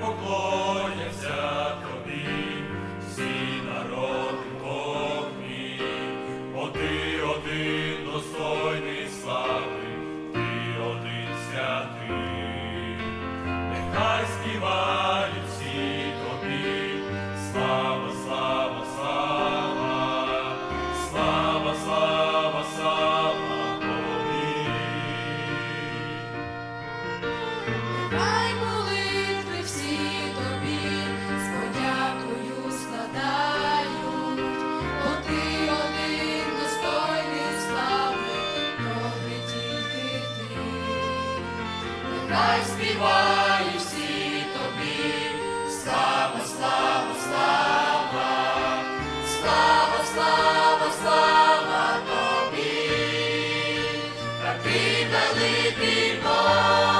поклоняться тобі, всі народи. хай співають всі тобі, слава, слава, слава, слава, слава, слава тобі, та ти великий Бог.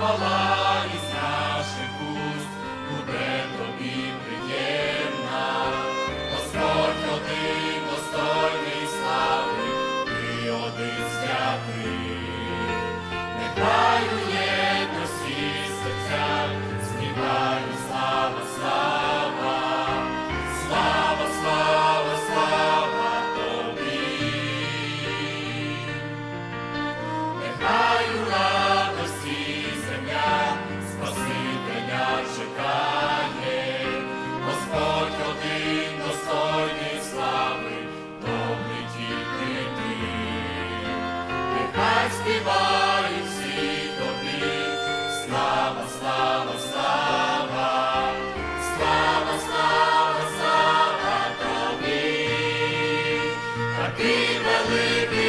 Хвала Ти великий.